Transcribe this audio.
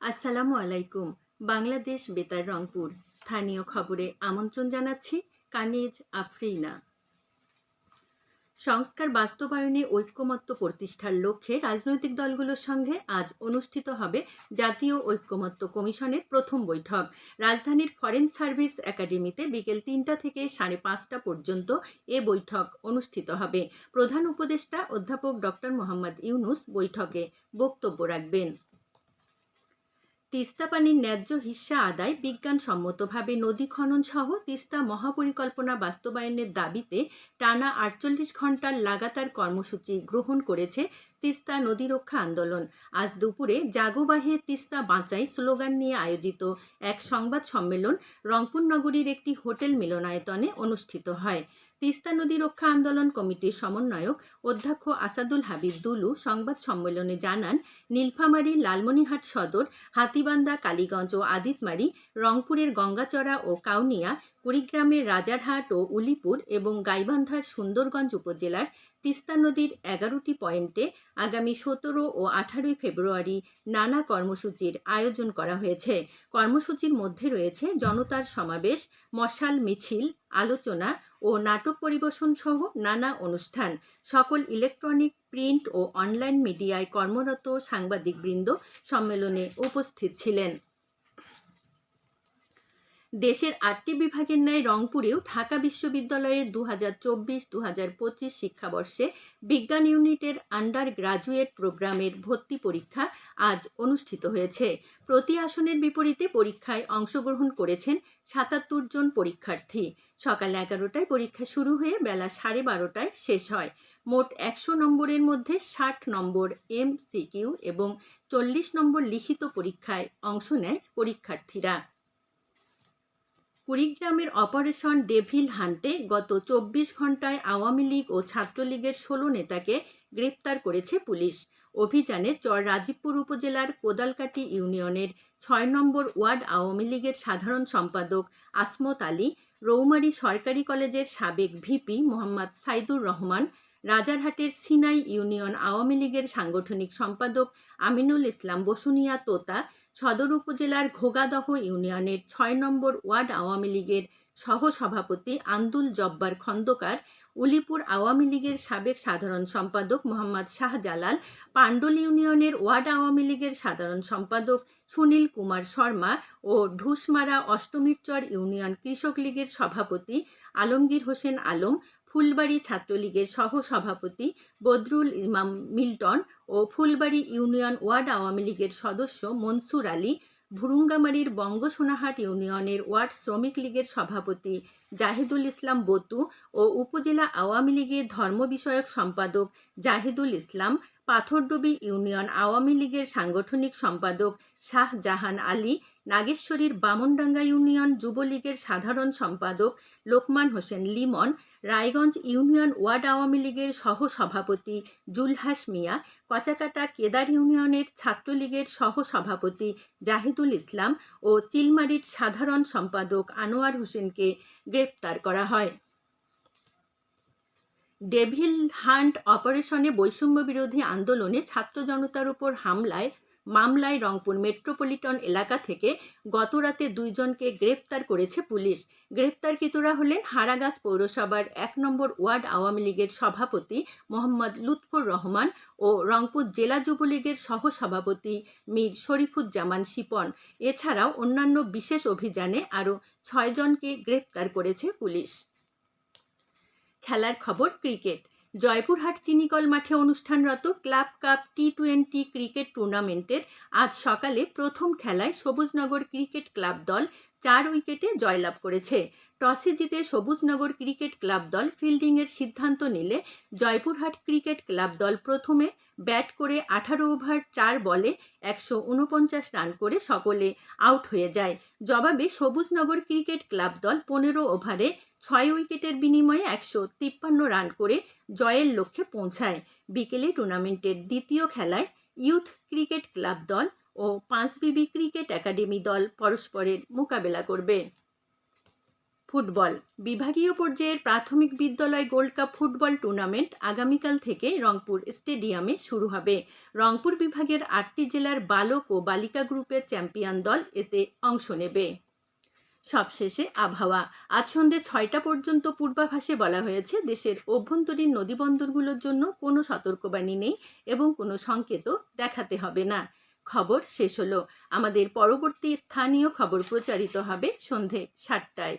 আসসালামু আলাইকুম। বাংলাদেশ বেতার রংপুর। স্থানীয় খবরে আমন্ত্রণ জানাচ্ছি কানিজ আফরিনা। সংস্কার বাস্তবায়নে ঐক্যমত্য প্রতিষ্ঠার লক্ষ্যে রাজনৈতিক দলগুলোর সঙ্গে আজ অনুষ্ঠিত হবে জাতীয় ঐক্যমত্য কমিশনের প্রথম বৈঠক। রাজধানীর ফরেন সার্ভিস একাডেমিতে বিকেল তিনটা থেকে সাড়ে পাঁচটা পর্যন্ত এ বৈঠক অনুষ্ঠিত হবে। প্রধান উপদেষ্টা অধ্যাপক ডক্টর মোহাম্মদ ইউনুস বৈঠকে বক্তব্য রাখবেন। তিস্তা পানির ন্যায্য হিস্সা আদায় বিজ্ঞানসম্মতভাবে নদী খনন সহ তিস্তা মহাপরিকল্পনা বাস্তবায়নের দাবিতে টানা আটচল্লিশ ঘণ্টার লাগাতার কর্মসূচি গ্রহণ করেছে তিস্তা নদী রক্ষা আন্দোলন। আজ দুপুরে জাগোবাহে তিস্তা বাঁচাই স্লোগান নিয়ে আয়োজিত এক সংবাদ সম্মেলন রংপুর নগরীর একটি হোটেল মিলনায়তনে অনুষ্ঠিত হয়। তিস্তা নদী রক্ষা আন্দোলন কমিটির সমন্বয়ক অধ্যক্ষ আসাদুল হাবিব দুলু সংবাদ সম্মেলনে জানান, নীলফামারী লালমনিহাট সদর হাতিবান্দা কালীগঞ্জ ও আদিতমারি, রংপুরের গঙ্গাচড়া ও কাউনিয়া, কুড়িগ্রামের রাজারহাট ও উলিপুর এবং গাইবান্ধার সুন্দরগঞ্জ উপজেলার তিস্তা নদীর এগারোটি পয়েন্টে আগামী সতেরো ও আঠারোই ফেব্রুয়ারি নানা কর্মসূচির আয়োজন করা হয়েছে। কর্মসূচির মধ্যে রয়েছে জনতার সমাবেশ, মশাল মিছিল, আলোচনা ও নাটক পরিবেশন সহ নানা অনুষ্ঠান। সকল ইলেকট্রনিক, প্রিন্ট ও অনলাইন মিডিয়ায় কর্মরত সাংবাদিকবৃন্দ সম্মেলনে উপস্থিত ছিলেন। দেশের আটটি বিভাগের ন্যায় রংপুরেও ঢাকা বিশ্ববিদ্যালয়ের দু হাজার চব্বিশ পঁচিশ শিক্ষাবর্ষে বিজ্ঞান ইউনিটের আন্ডার গ্রাজুয়েট প্রোগ্রামের ভর্তি পরীক্ষা আজ অনুষ্ঠিত হয়েছে। প্রতি আসনের বিপরীতে পরীক্ষায় অংশগ্রহণ করেছেন সাতাত্তর জন পরীক্ষার্থী। সকাল এগারোটায় পরীক্ষা শুরু হয়ে বেলা সাড়ে বারোটায় শেষ হয়। মোট একশো নম্বরের মধ্যে ষাট নম্বর এম সিকিউ এবং চল্লিশ নম্বর লিখিত পরীক্ষায় অংশ নেয় পরীক্ষার্থীরা। কুড়িগ্রামের অপারেশন ডেভিল হান্টে গত চব্বিশ ঘন্টায় আওয়ামী লীগ ও ছাত্রলীগের ষোলো নেতাকে গ্রেপ্তার করেছে পুলিশ। অভিযানে চর রাজীবপুর উপজেলার কোদালকাটি ইউনিয়নের ছয় নম্বর ওয়ার্ড আওয়ামী লীগের সাধারণ সম্পাদক আসমত আলী, রৌমারী সরকারি কলেজের সাবেক ভিপি মোহাম্মদ সাইদুর রহমান রাজারহাটের সিনাই ইউনিয়ন আওয়ামী লীগের সাংগঠনিক সম্পাদক আমিনুল ইসলাম বসুনিয়া তোতা সদর উপজেলার ঘোগাদহ ইউনিয়নের ছয় নম্বর ওয়ার্ড আওয়ামী লীগের সহসভাপতি আন্দুল জব্বার খন্দকার উলিপুর আওয়ামী লীগের সাবেক সাধারণ সম্পাদক মোহাম্মদ শাহজালাল, পাণ্ডল ইউনিয়নের ওয়ার্ড আওয়ামী লীগের সাধারণ সম্পাদক সুনীল কুমার শর্মা ও ঢুসমারা অষ্টমীরচর ইউনিয়ন কৃষক লীগের সভাপতি আলমগীর হোসেন আলম, ফুলবাড়ি ছাত্রলীগের সহ সভাপতি বদরুল ইমাম মিল্টন ও ফুলবাড়ি ইউনিয়ন ওয়ার্ড আওয়ামী লীগের সদস্য মনসুর আলী ভুরুঙ্গামারির বঙ্গসোনাহাট ইউনিয়নের ওয়ার্ড শ্রমিক লীগের সভাপতি জাহিদুল ইসলাম বতু ও উপজেলা আওয়ামী লীগের ধর্ম বিষয়ক সম্পাদক জাহিদুল ইসলাম পাথরডুবি ইউনিয়ন আওয়ামী লীগের সাংগঠনিক সম্পাদক শাহজাহান আলী, নাগেশ্বরীর বামনডাঙ্গা ইউনিয়ন যুবলীগের সাধারণ সম্পাদক লোকমান হোসেন লিমন, রায়গঞ্জ ইউনিয়ন ওয়ার্ড আওয়ামী লীগের সহ সভাপতি জুলহাস মিয়া, কচাকাটা কেদার ইউনিয়নের ছাত্রলীগের সহ সভাপতি জাহিদুল ইসলাম ও চিলমারির সাধারণ সম্পাদক আনোয়ার হোসেনকে গ্রেপ্তার করা হয়। ডেভিল হান্ট অপারেশনে বৈষম্য বিরোধী আন্দোলনে ছাত্র জনতার উপর হামলায়, মামলায় রংপুর মেট্রোপলিটন এলাকা থেকে গতরাতে দুইজনকে গ্রেপ্তার করেছে পুলিশ। গ্রেপ্তারকৃতরা হলেন হারাগাস পৌরসভার এক নম্বর ওয়ার্ড আওয়ামী লীগের সভাপতি মোহাম্মদ লুৎফুর রহমান ও রংপুর জেলা যুবলীগের সহসভাপতি মীর শরীফুজ্জামান শিপন। এছাড়াও অন্যান্য বিশেষ অভিযানে আরও ছয়জনকে গ্রেপ্তার করেছে পুলিশ। খেলার খবর ক্রিকেট। জয়পুরহাট চিনিকল মাঠে অনুষ্ঠানরত club cup T twenty cricket টুর্নামেন্টের আজ সকালে প্রথম খেলায় সবুজনগর ক্রিকেট ক্লাব দল চার উইকেটে জয়লাভ করেছে। টসে জিতে সবুজনগর ক্রিকেট ক্লাব দল ফিল্ডিংয়ের সিদ্ধান্ত নিলে জয়পুরহাট ক্রিকেট ক্লাব দল প্রথমে ব্যাট করে আঠারো ওভার চার বলে একশো উনপঞ্চাশ রান করে সকলে আউট হয়ে যায়। জবাবে সবুজনগর ক্রিকেট ক্লাব দল পনেরো ওভারে ছয় উইকেটের বিনিময়ে একশো তিপ্পান্ন রান করে জয়ের লক্ষ্যে পৌঁছায়। বিকেলে টুর্নামেন্টের দ্বিতীয় খেলায় ইউথ ক্রিকেট ক্লাব দল ও পাঁচবিবি ক্রিকেট একাডেমি দল পরস্পরের মোকাবেলা করবে। ফুটবল, বিভাগীয় পর্যায়ের প্রাথমিক বিদ্যালয় গোল্ড কাপ ফুটবল টুর্নামেন্ট আগামীকাল থেকে রংপুর স্টেডিয়ামে শুরু হবে। রংপুর বিভাগের আটটি জেলার বালক ও বালিকা গ্রুপের চ্যাম্পিয়ন দল এতে অংশ নেবে। সবশেষে আবহাওয়া, আজ সন্ধে ছয়টা পর্যন্ত পূর্বাভাসে বলা হয়েছে, দেশের অভ্যন্তরীণ নদীবন্দরগুলোর জন্য কোনো সতর্কবাণী নেই এবং কোনো সংকেতও দেখাতে হবে না। খবর শেষ হলো। আমাদের পরবর্তী স্থানীয় খবর প্রচারিত হবে সন্ধে সাতটায়।